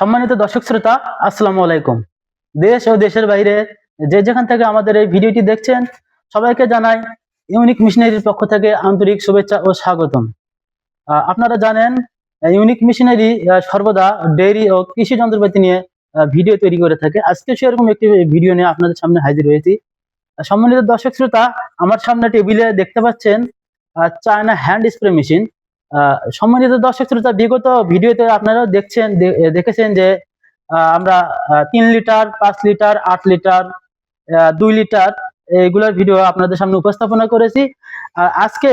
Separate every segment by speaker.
Speaker 1: সম্মানিত দর্শক শ্রোতা, আসসালামু আলাইকুম। দেশ ও দেশের বাইরে যে যেখান থেকে আমাদের এই ভিডিওটি দেখছেন, সবাইকে জানাই ইউনিক মিশনারির পক্ষ থেকে আন্তরিক শুভেচ্ছা ও স্বাগতম। আপনারা জানেন ইউনিক মিশনারি সর্বদা ডেইরি ও কৃষি যন্ত্রপাতি নিয়ে ভিডিও তৈরি করে থাকে। আজকে সেরকম একটি ভিডিও নিয়ে আপনাদের সামনে হাজির হয়েছি। সম্মানিত দর্শক শ্রোতা, আমার সামনে টেবিলে দেখতে পাচ্ছেন চায়না হ্যান্ড স্প্রে মেশিন সম্মানিত দর্শক শ্রোতা, বিগত ভিডিওতে আপনারা দেখছেন দেখেছেন যে আমরা তিন লিটার, পাঁচ লিটার, আট লিটার দুই লিটার এইগুলোর ভিডিও আপনাদের সামনে উপস্থাপনা করেছি। আজকে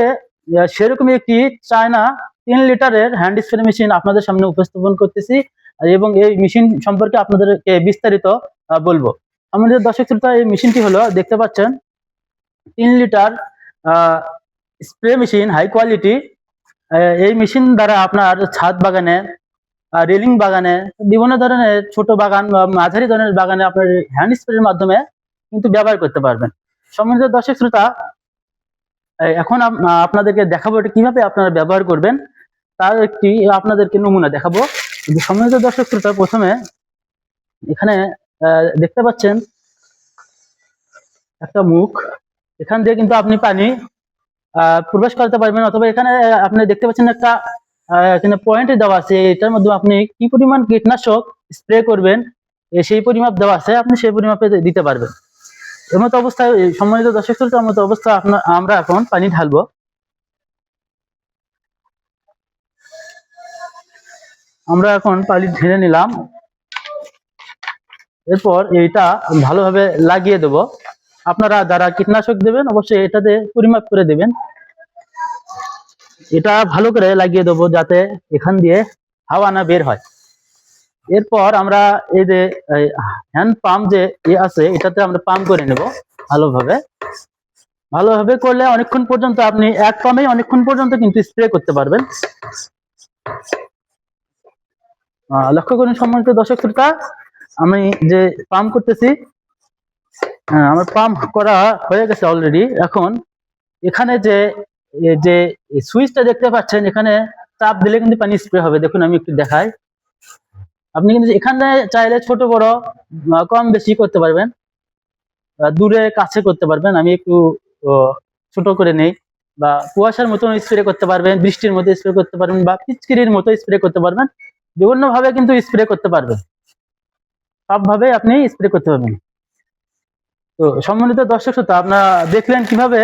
Speaker 1: সেরকমই একটি চায়না তিন লিটারের হ্যান্ড স্প্রে মেশিন আপনাদের সামনে উপস্থাপন করতেছি এবং এই মেশিন সম্পর্কে আপনাদেরকে বিস্তারিত বলব। আমাদের দর্শক শ্রোতা, এই মেশিনটি হলো, দেখতে পাচ্ছেন, তিন litre spray machine high quality এই মেশিন দ্বারা আপনার ছাদ বাগানে রেলিং বাগানে, বিভিন্ন ধরনের ছোট বাগান বা মাঝারি ধরনের বাগানে আপনার হ্যান্ড স্প্রের মাধ্যমে কিন্তু ব্যবহার করতে পারবেন। সম্মানিত দর্শক শ্রোতা এখন আপনাদেরকে দেখাবো এটা কীভাবে আপনারা ব্যবহার করবেন। তার একটি আপনাদেরকে নমুনা দেখাবো। সম্মানিত দর্শক শ্রোতা, প্রথমে এখানে দেখতে পাচ্ছেন একটা মুখ। এখান দিয়ে কিন্তু আপনি পানি প্রবেশ করতে পারবেন। অথবা এখানে আপনি দেখতে পাচ্ছেন একটা এখানে পয়েন্ট দেওয়া আছে। এটার মধ্যে আপনি কি পরিমাণ কীটনাশক স্প্রে করবেন সেই পরিমাপ দেওয়া আছে, আপনি সেই পরিমাপে দিতে পারবেন। এর মতো অবস্থায় সম্মানিত দর্শক শ্রোতার মতো অবস্থা আপনার আমরা এখন পানি ঢালবো। আমরা এখন পানি ঢেলে নিলাম। এরপর এইটা ভালোভাবে লাগিয়ে দেব। আপনারা যারা কীটনাশক দেবেন, অবশ্যই এটাতে পরিমাপ করে দেবেন। এটা ভালো করে লাগিয়ে দেবো যাতে এখান দিয়ে হাওয়া না বের হয়। এরপর আমরা এই যে হ্যান্ড পাম্প যে এ আছে, এটাতে আমরা পাম্প করে নেব ভালোভাবে। ভালোভাবে করলে অনেকক্ষণ পর্যন্ত আপনি এক পাম্পে অনেকক্ষণ পর্যন্ত কিন্তু স্প্রে করতে পারবেন। লক্ষ্য করুন সম্মানিত দর্শক শ্রোতা আমি যে পাম্প করতেছি আহ, আমার পাম্প করা হয়ে গেছে অলরেডি এখন এখানে যে যে সুইচটা দেখতে পাচ্ছেন এখানে চাপ দিলে কিন্তু পানি স্প্রে হবে। দেখুন আমি একটু দেখাই। আপনি কিন্তু এখানে চাইলে ছোট বড় কম বেশি করতে পারবেন। দূরে কাছে করতে পারবেন। আমি একটু ছোট করে নেই। বা কুয়াশার মতো স্প্রে করতে পারবেন বৃষ্টির মতো স্প্রে করতে পারবেন বা পিচকিরির মতো স্প্রে করতে পারবেন। বিভিন্ন ভাবে কিন্তু স্প্রে করতে পারবেন। সব ভাবে আপনি স্প্রে করতে পারবেন। তো সম্মানিত দর্শক শ্রোতা, আপনারা দেখলেন কীভাবে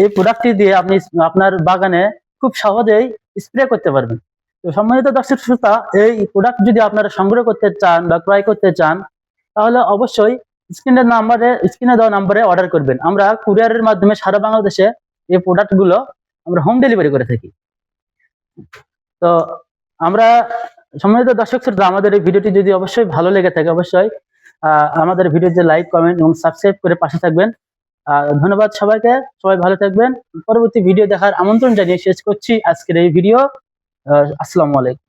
Speaker 1: এই প্রোডাক্টটি দিয়ে আপনি আপনার বাগানে খুব সহজেই স্প্রে করতে পারবেন। তো সম্মানিত দর্শক শ্রোতা, এই প্রোডাক্ট যদি আপনারা সংগ্রহ করতে চান বা ক্রয় করতে চান, তাহলে অবশ্যই স্ক্রিনের নাম্বারে স্ক্রিনে দেওয়া নাম্বারে অর্ডার করবেন। আমরা কুরিয়ারের মাধ্যমে সারা বাংলাদেশে এই প্রোডাক্টগুলো আমরা হোম ডেলিভারি করে থাকি। তো আমরা সম্মানিত দর্শক শ্রোতা, আমাদের এই ভিডিওটি যদি অবশ্যই ভালো লেগে থাকে, অবশ্যই আমাদের ভিডিও ভিডিওতে লাইক কমেন্ট এবং সাবস্ক্রাইব করে পাশে থাকবেন। ধন্যবাদ সবাইকে। সবাই ভালো থাকবেন। পরবর্তী ভিডিও দেখার আমন্ত্রণ জানিয়ে শেষ করছি আজকের এই ভিডিও আসসালামু আলাইকুম।